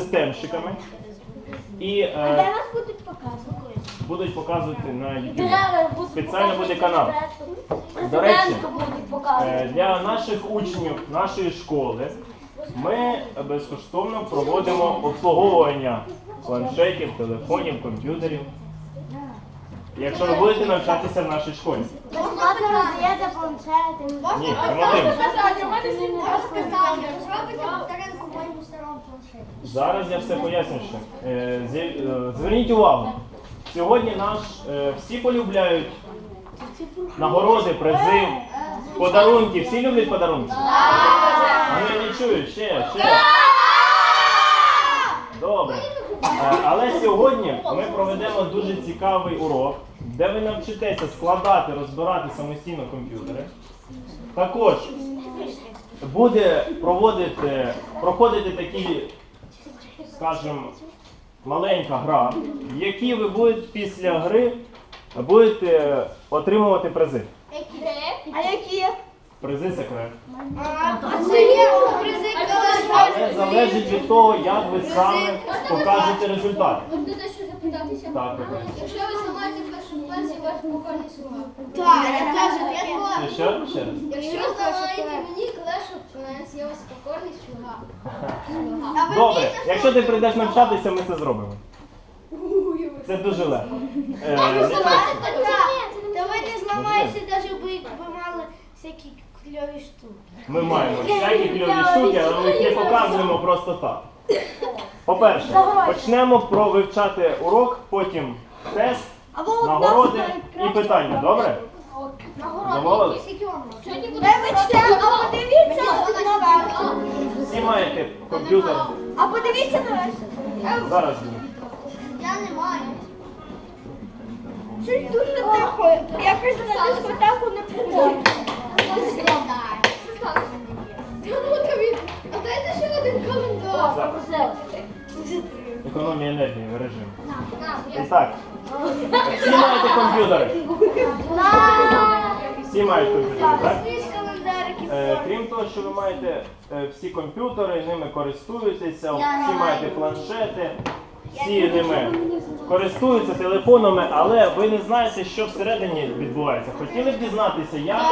системщиками. І Де е, нас будуть показувати? будуть показувати на YouTube. Спеціально буде канал. До речі, Президенту будуть показувати. Е, Для наших учнів нашої школи ми безкоштовно проводимо обслуговування планшетів, телефонів, комп'ютерів. Якщо ви будете навчатися в нашій школі. Безплатно роздаєте планшети. Ні, планшеті. зараз я все поясню ще. Е, зі- е, Зверніть увагу, сьогодні наш е, всі полюбляють нагороди, призи, подарунки. Всі люблять подарунки? А я не чую, ще, ще. Добре. Е, Але сьогодні ми проведемо дуже цікавий урок, де ви навчитеся складати, розбирати самостійно комп'ютери. Також буде проводити, проходити такі, скажімо, маленька гра, в якій ви будете після гри будете отримувати призи. А які? Призи секрет. А це є призи Але залежить від того, як ви саме покажете результат. Можна дещо запитатися? Так, так. Якщо ви зламаєте в першому класі ваш покольний слуга. Так, я теж таке. Ще що? Ще раз. Якщо зламаєте мені Clash of Clans, я вас покорний слуга. Добре, якщо ти прийдеш навчатися, ми це зробимо. Це дуже легко. Е, не просто. Та ви не зламаєте, навіть ви мали всякі кльові штуки. Ми маємо всякі кльові штуки, але ми їх не показуємо просто так. По-перше, почнемо про вивчати урок, потім тест, нагороди і питання. Добре? Сьогодні Вибачте, а подивіться наверх. Всі маєте комп'ютер. А подивіться наверх. Зараз. Я не маю. Щось дуже тихо. Якось на дискотеку не приходить. А дайте ще один календар. Економія енергії режим. І так. Всі маєте комп'ютери. Всі мають комп'ютери, так? Е, крім того, що ви маєте е, всі комп'ютери, ними користуєтеся, всі маєте планшети, всі ними користуються телефонами, але ви не знаєте, що всередині відбувається. Хотіли б дізнатися, як,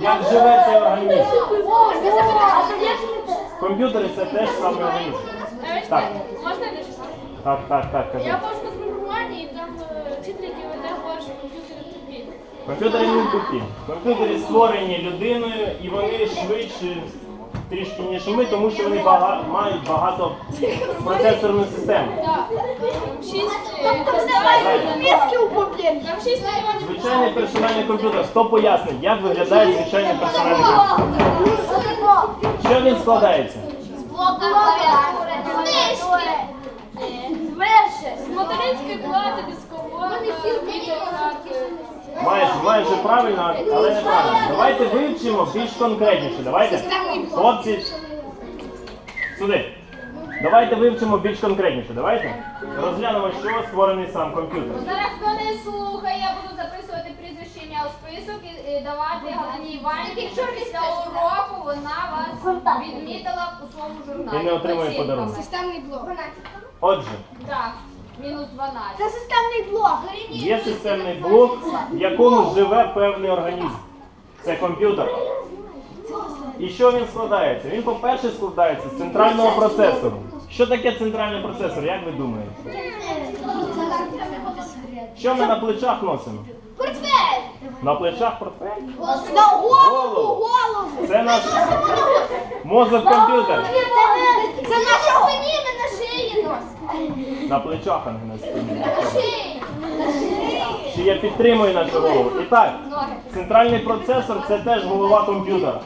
як живе цей організм? Комп'ютери це теж самий організм. Так, Можна дещо? так, так, так, кажу. Я бачу програмування і там е, вчитель, веде ваш комп'ютер тупі. Комп'ютери не тупі. Комп'ютери створені людиною і вони швидше трішки ніж ми, тому що вони бага- мають багато процесорну систему. Там шість. Звичайний персональний комп'ютер. Хто пояснить, як виглядає звичайний персональний комп'ютер? Що він складається? З материнської плати, дисковода, відеокарти. Майже, майже правильно, але неправильно. Давайте вивчимо більш конкретніше. Давайте. Хлопці, сюди. Давайте вивчимо більш конкретніше. Давайте. Розглянемо, що створений сам комп'ютер. Зараз хто не слухає, я буду записувати прізвище ім'я у список і, і давати Галині Іванівні. Якщо після уроку вона вас відмітила у своєму журналі. І не отримує подарунок. Системний блок. Отже, Так, мінус 12. Це системний блок. є системний блок, в якому живе певний організм. Це комп'ютер. І що він складається? Він, по-перше, складається з центрального процесору. Що таке центральний процесор, як ви думаєте? Що ми на плечах носимо? Портфель. На плечах портфель? На голову, Голову. голову. Це наш мозок комп'ютер. Це, наша спині, ми на шиї носимо. На плечах, а не на спині. Чи я підтримую нашу голову? І так, центральний процесор це теж голова комп'ютера,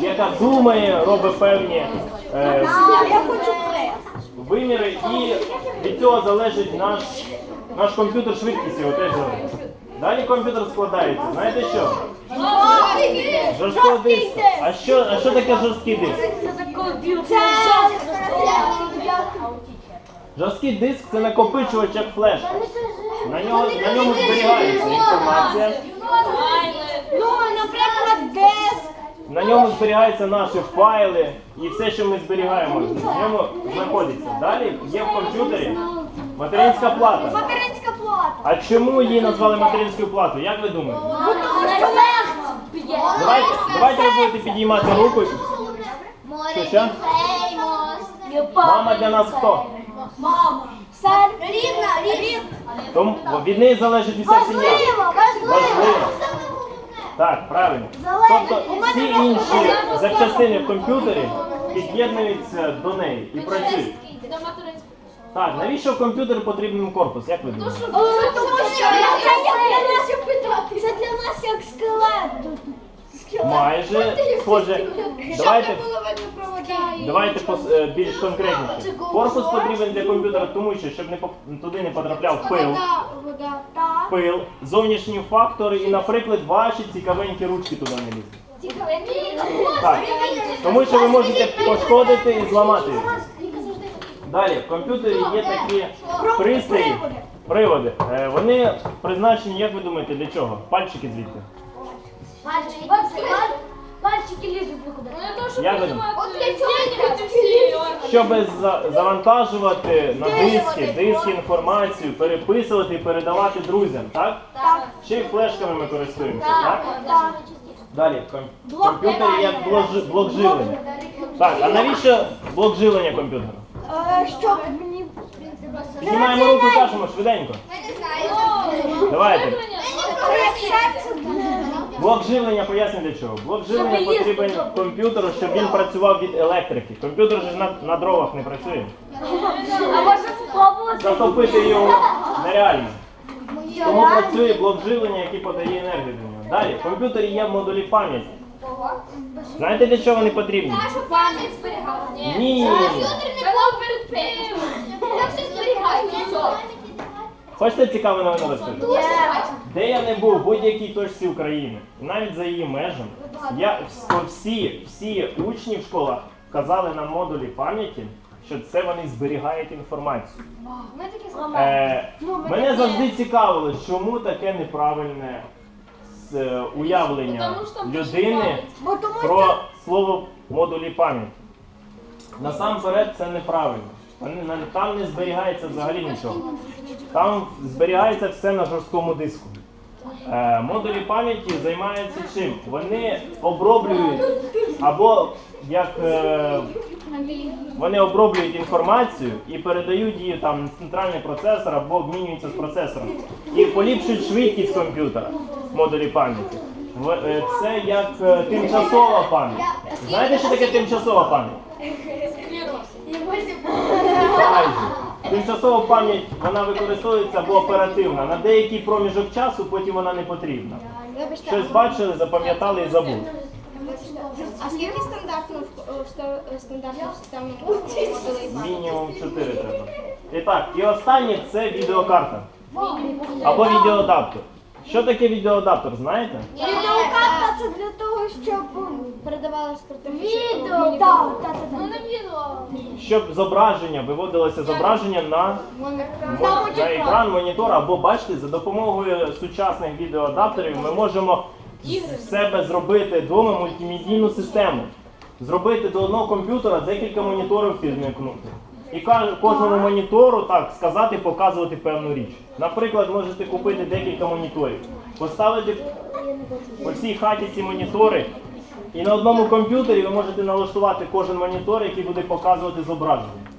яка думає, робить певні е, виміри, і від цього залежить наш, наш комп'ютер, швидкість його теж залежить. Далі комп'ютер складається. Знаєте що? Жорсткого диска. А що, а що таке жорсткий диск? Жорсткий диск це накопичувач як флеш. На, нього, на ньому зберігається інформація. Ну, наприклад, диск. На ньому зберігаються наші файли і все, що ми зберігаємо, в ньому знаходиться. Далі є в комп'ютері материнська плата. А чому її назвали материнською платою? Як ви думаєте? Давайте, давайте ви будете підіймати руку. Що, що? Мама для нас хто? Рівна, рівна. Тому від неї залежить вся сім'я. Важливо. Так, правильно. Тобто всі інші запчастини в комп'ютері під'єднуються до неї і працюють. Так, навіщо в комп'ютері потрібен корпус? Як ви думаєте? Тому що це для нас як питати. Це для нас як скелет. Майже схоже. Давайте, давайте пос- е, більш конкретніше. Корпус потрібен для комп'ютера, тому що щоб не поп- туди не потрапляв пил. вода. Так. Пил, зовнішні фактори і, наприклад, ваші цікавенькі ручки туди не лізуть. Так, тому що ви можете пошкодити і зламати. Далі, в комп'ютері є такі пристрої, приводи. Е, Вони призначені, як ви думаєте, для чого? Пальчики звідти. Пальчики лізуть виходить. Ну, для Як ви приймати змінювати всі органи. Щоб за- завантажувати на диски, диски інформацію, переписувати і передавати друзям, так? Так. Ще й флешками ми користуємося, так? Так. Далі, в ком- в комп'ютері є блок, жи- блок живлення. Так, а навіщо блок живлення комп'ютера? Щоб мені... Знімаємо руку кажемо швиденько. Давайте. Блок живлення поясню для чого. Блок живлення потрібен комп'ютеру, щоб він працював від електрики. Комп'ютер же ж на, на дровах не працює. А можна спробувати? Затопити його нереально. Тому працює блок живлення, який подає енергію до нього. Далі, в комп'ютері є модулі пам'яті. Знаєте для чого вони потрібні? Нашу пам'ять зберігала. Ні. Це нам перед тим. Як все зберігається? Все. Хочете цікаву новину розкажу? Де я не був, в будь-якій точці України, навіть за її межами, я вс- всі, всі учні в школах казали на модулі пам'яті, що це вони зберігають інформацію. Е, мене завжди цікавило, чому таке неправильне е, уявлення людини про слово модулі пам'яті. Насамперед це неправильно. Там не зберігається взагалі нічого. Там зберігається все на жорсткому диску. Е, модулі пам'яті займаються чим? Вони оброблюють або як е, вони оброблюють інформацію і передають її там на центральний процесор або обмінюються з процесором. І поліпшують швидкість комп'ютера модулі пам'яті. Е, Це як е, тимчасова пам'ять. Знаєте, що таке тимчасова пам'ять? Тимчасова пам'ять вона використовується або оперативна. На деякий проміжок часу потім вона не потрібна. Щось бачили, запам'ятали і забули. А скільки стандартно в стандартну? Мінімум 4 треба. І так, і останнє це відеокарта. Або відеоадаптер. Що таке відеоадаптер, знаєте? Відеокарта це для того, щоб... Передавали спортивні Відео, так, так, так. Ну, не відео. Щоб зображення, виводилося зображення на, на екран монітора, або бачите, за допомогою сучасних відеоадаптерів ми можемо з себе зробити вдома мультимедійну систему. Зробити до одного комп'ютера декілька моніторів підмікнути. І кожному монітору так сказати, показувати певну річ. Наприклад, можете купити декілька моніторів, поставити по всій хаті ці монітори, і на одному комп'ютері ви можете налаштувати кожен монітор, який буде показувати зображення.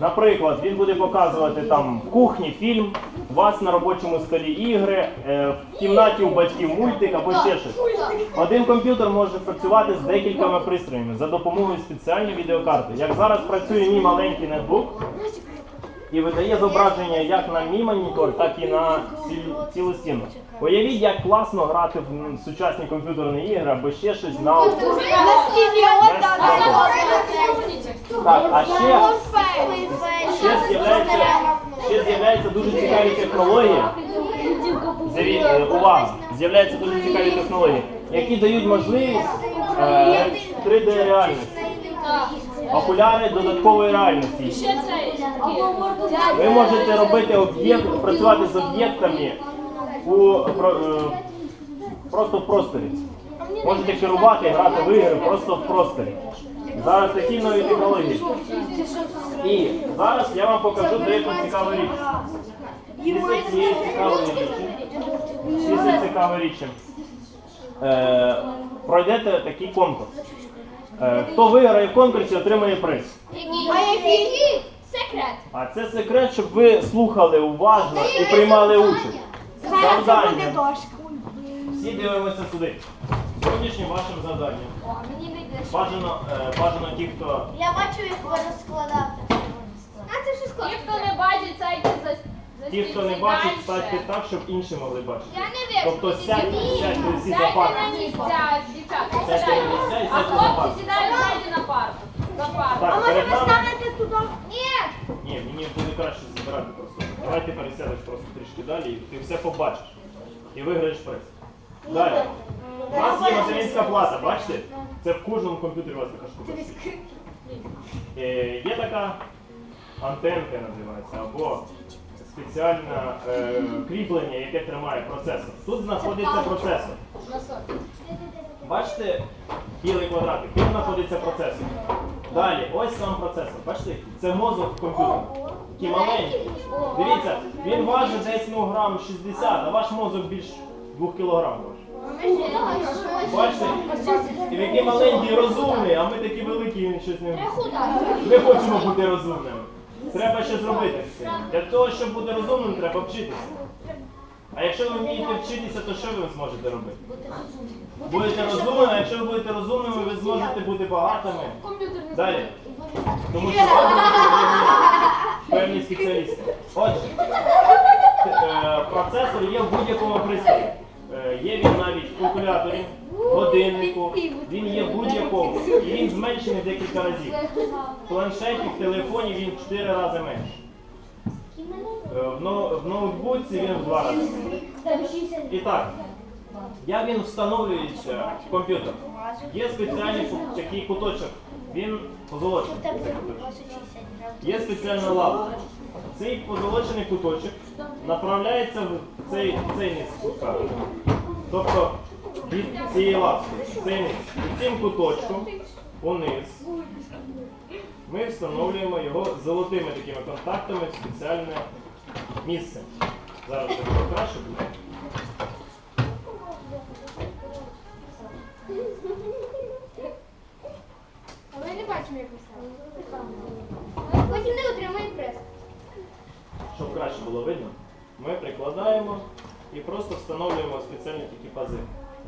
Наприклад, він буде показувати там в кухні фільм, у вас на робочому столі ігри, е, в кімнаті у батьків мультик або ще щось. Один комп'ютер може працювати з декількома пристроями за допомогою спеціальної відеокарти. Як зараз працює мій маленький нетбук і видає зображення як на мій монітор, так і на ці- цілу стіну. Уявіть, як класно грати в сучасні комп'ютерні ігри або ще щось на так. так, а ще ще з'являється, ще з'являються дуже цікаві технології. Е, увага! З'являються дуже цікаві технології, які дають можливість е, 3D реальності. Окуляри додаткової реальності. Ви можете робити об'єкт, працювати з об'єктами у е, просто в просторі. Можете керувати, грати в ігри просто в просторі. Зараз такі нові технології. І зараз я вам покажу деяку цікаву річ. Після цієї цікавої річі, е, пройдете такий конкурс. Е, хто виграє в конкурсі, отримає приз. А який? Секрет. А це секрет, щоб ви слухали уважно і приймали участь. Завдання. Всі дивимося сюди. Сьогоднішнім вашим завданням. Бажано, е, бажано ті, хто Я бачу, як ви розкладати. А це все Ті, хто не бачить, за за ті, хто не бачить, станьте так, щоб інші могли бачити. Я не вижу. Тобто сядьте, сядьте всі за Сядьте на місця, дівчата, Сядьте на місця і А сядьте хлопці сідають ззаді на парку. За парку. Так, перед нами. станете туди? Ні. Ні, мені буде краще забирати просто. Давай ти пересядеш просто трішки далі і ти все побачиш. І виграєш приз. Далі. У нас є материнська плата, бачите? Це в кожному комп'ютері у вас така штука. Е, Є така антенка називається, або спеціальне е, кріплення, яке тримає процесор. Тут знаходиться процесор. Бачите білий квадратик, тут знаходиться процесор. Далі, ось сам процесор. Бачите, це мозок комп'ютера. Такий маленький. Дивіться, він важить десь ну, грам 60, а ваш мозок більш 2 кілограм важить. Бачите? І такий маленький, розумний, а ми такі великі, він щось не. Ми хочемо бути розумними. Треба щось робити з цим. Для того, щоб бути розумним, треба вчитися. А якщо ви вмієте вчитися, то що ви зможете робити? Будете розумними, а якщо ви будете розумними, ви зможете бути багатими. Далі. Тому що певні спеціалісти. Отже, е, процесор є в будь-якому пристрої. Е, Є він навіть в калькуляторі, годиннику, він є в будь-якому. І він зменшений декілька разів. В планшеті, в телефоні він в 4 рази менший. Е, В ноу- в ноутбуці він в 2 рази менший. І так, як він встановлюється в комп'ютер? Є спеціальний ку- такий куточок, він позолочений. цей куточок. Є спеціальна лава. Цей позолочений куточок направляється в цей, в цей низ кутка. Тобто від цієї низ. І цим куточком униз ми встановлюємо його золотими такими контактами в спеціальне місце. Зараз це буде краще буде. Але не бачимо, як ставили. Потім не отримають прес. Щоб краще було видно, ми прикладаємо і просто встановлюємо спеціальні такі пази.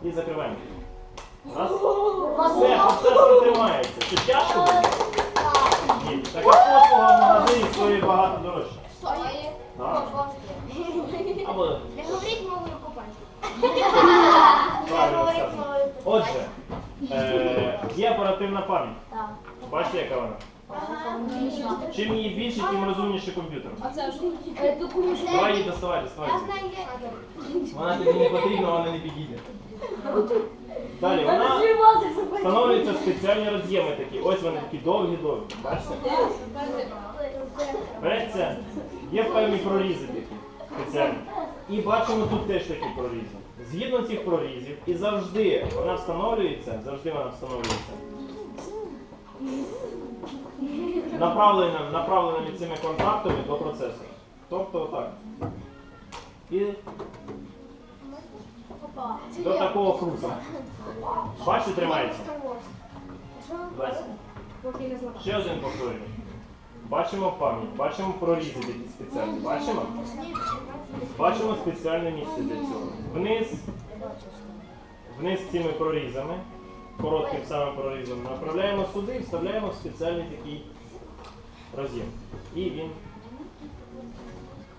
І закриваємо. Раз. Все, процесор тримається. Це тяжко буде? Ні. Така послуга в магазині стоїть багато дорожче. Так. Або Не говоріть мовою правильно сказано. Отже, е, є оперативна пам'ять. Бачите, яка вона? Чим її більше, тим розумніше комп'ютер. Давай її доставай, доставай. Вона тобі не потрібна, вона не підійде. Далі, вона встановлюються спеціальні роз'єми такі. Ось вони такі довгі-довгі. Бачите? Є певні прорізи такі спеціальні. І бачимо тут теж такі прорізи. Згідно цих прорізів, і завжди вона встановлюється, завжди вона встановлюється. Направлена, направленими цими контактами до процесора. Тобто отак. І до такого круга. Бачите, тримається. Ще один повторюю. Бачимо пам'ять, бачимо прорізи спеціальні. Бачимо? Бачимо спеціальне місце для цього. Вниз, вниз цими прорізами, коротким самим прорізом, направляємо сюди і вставляємо в спеціальний такий роз'єм. І він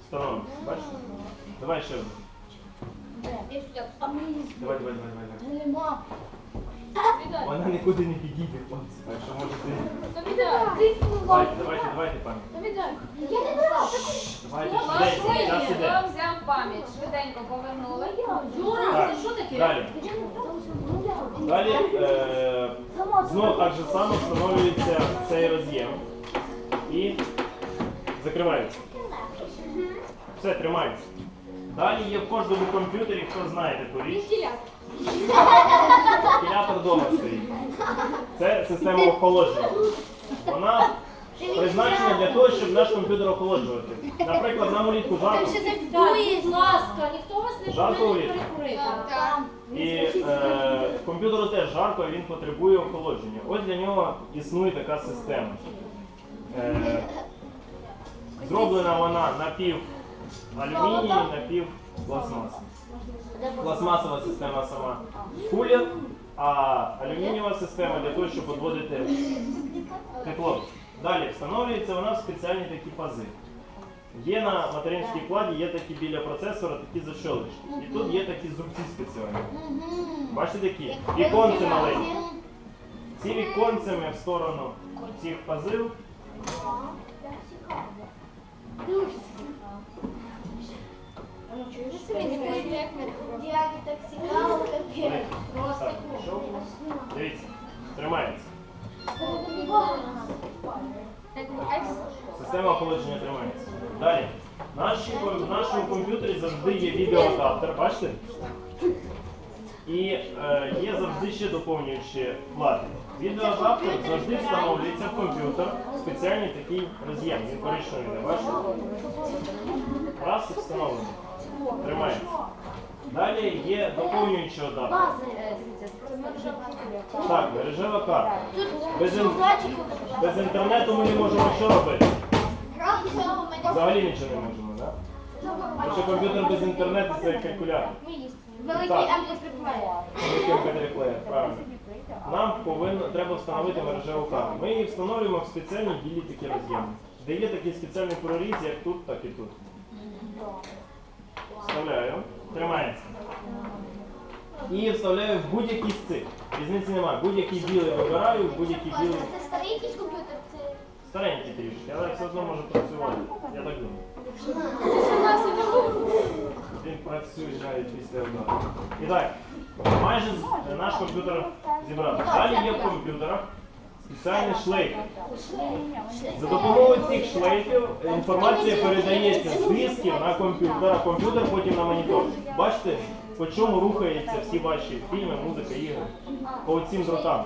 встановлений. Бачите? Давай ще один. Давай, давай, давай, давай. Вона нікуди не підійде, хлопці. Так що можете. Давайте, давайте, давайте, пані. Давайте, швиденько, час іде. Хто взяв пам'ять? Швиденько повернули. Так, далі. Далі е, знову так же само встановлюється цей роз'єм і закривається. Все, тримається. Далі є в кожному комп'ютері, хто знає таку річ. Вентилятор вдома стоїть. Це система охолодження. Вона призначена для того, щоб наш комп'ютер охолоджувати. Наприклад, нам улітку жарко. Ще не вдує. будь ласка, ніхто вас не Жарко влітку? І е, комп'ютеру теж жарко, він потребує охолодження. Ось для нього існує така система. Е, зроблена вона напів алюміній, напів пластмаси. Пластмасова система сама кулер, а алюмінієва система для того, щоб відводити тепло. Далі встановлюється вона в спеціальні такі пази. Є на материнській платі, є такі біля процесора, такі защолочки. І тут є такі зубці спеціальні. Бачите такі? Віконці маленькі. Ці віконцями в сторону цих пазів Дивіться, тримається. Система охолодження тримається. Далі. Наші, в нашому комп'ютері завжди є відеоадаптер, бачите? І е, є завжди ще доповнюючі плати. Відеоадаптер завжди встановлюється в комп'ютер спеціальний такий роз'єм. Він коричневий, не бачите? Раз і встановлений. Тримається. Далі є доповнюючий адаптер. Так, мережева карта. Без, ін- без інтернету ми не можемо що робити? Взагалі нічого не можемо, так? Тому що комп'ютер без інтернету це калькулятор. Великий Так. Великий MP3 правильно. Нам повинно треба встановити мережеву карту. Ми її встановлюємо в спеціальні білі такі роз'єми, де є такий спеціальний проріз, як тут, так і тут. Вставляю, тримається. І вставляю в будь-який з цих. Різниці немає. Будь-який білий вибираю, будь-який білий. Це старий якийсь комп'ютер? Це Старенький трішки, але все одно може працювати. Я так думаю. Він працює навіть після удару. І так, майже з- наш комп'ютер зібрав. Далі є в комп'ютерах спеціальні шлейфи. За допомогою цих шлейфів інформація передається з дисків на комп'ютер, а комп'ютер потім на монітор. Бачите, по чому рухаються всі ваші фільми, музика, ігри? По цим дротам.